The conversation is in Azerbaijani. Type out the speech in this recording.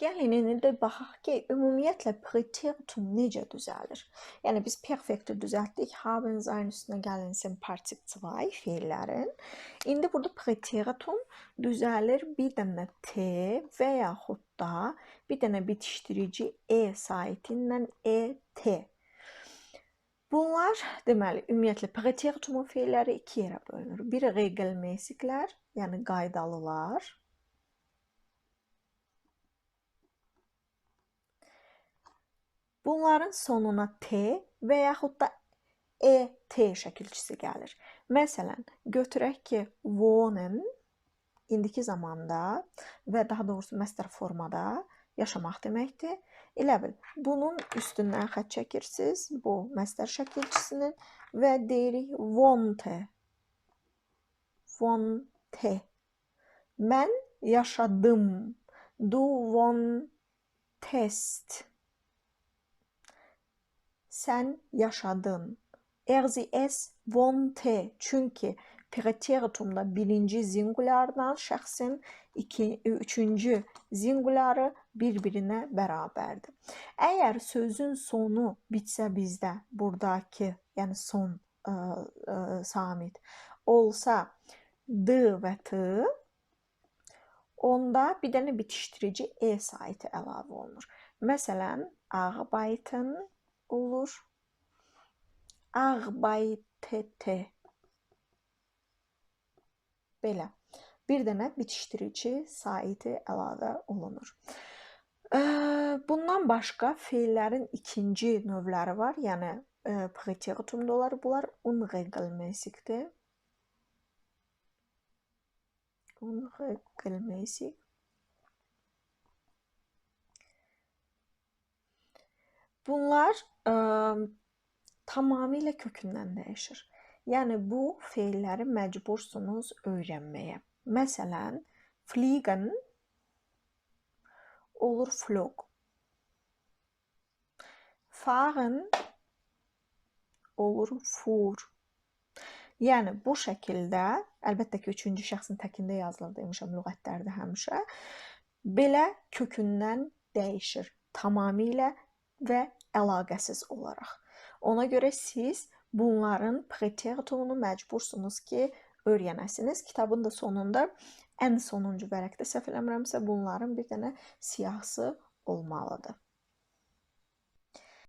Gəlin indi də baxaq ki, ümumiyyətlə preteritum necə düzəlir? Yəni biz perfekti düzəltdik. Haben sein üstünə gəlinsin partik 2 feillərin. İndi burada preteritum düzəlir bir dənə t və yaxud da bir dənə bitişdirici e saiti ilə et. Bunlar deməli ümumiyyətlə preteritumun feilləri iki yerə bölünür. Biri regelmäßiglər, yəni qaydalılar. Bunların sonuna T və yaxud da ET şəkilçisi gəlir. Məsələn, götürək ki, wohnen indiki zamanda və daha doğrusu məstər formada yaşamaq deməkdir. Elə bil, bunun üstündən xətt çəkirsiniz, bu məstər şəkilçisinin və deyirik wohnte. Wohnte. Mən yaşadım. Du wohntest sən yaşadın. Er sie es wohnte. Çünki preteritumda birinci singulardan şəxsin iki, üçüncü singuları bir-birinə bərabərdir. Əgər sözün sonu bitsə bizdə burdakı, yəni son ə, ə, samit olsa d və t onda bir dənə bitişdirici e saiti əlavə olunur. Məsələn, arbeiten olur. Arbeitete. Belə. Bir dənə bitişdirici saiti əlavə olunur. Bundan başqa feillərin ikinci növləri var. Yəni preteritumda olar. Bunlar unregelmäßigdir. Unregelmäßig. Bunlar ə, tamamilə kökündən dəyişir. Yəni bu feilləri məcbursunuz öyrənməyə. Məsələn, fliegen olur flog. Fahren olur fuhr. Yəni bu şəkildə, əlbəttə ki, üçüncü şəxsin təkində yazılır demişəm lüğətlərdə həmişə. Belə kökündən dəyişir. Tamamilə və əlaqəsiz olaraq. Ona görə siz bunların preteritumunu məcbursunuz ki, öyrənəsiniz. Kitabın da sonunda ən sonuncu vərəqdə səhv eləmirəmsə bunların bir dənə siyahısı olmalıdır.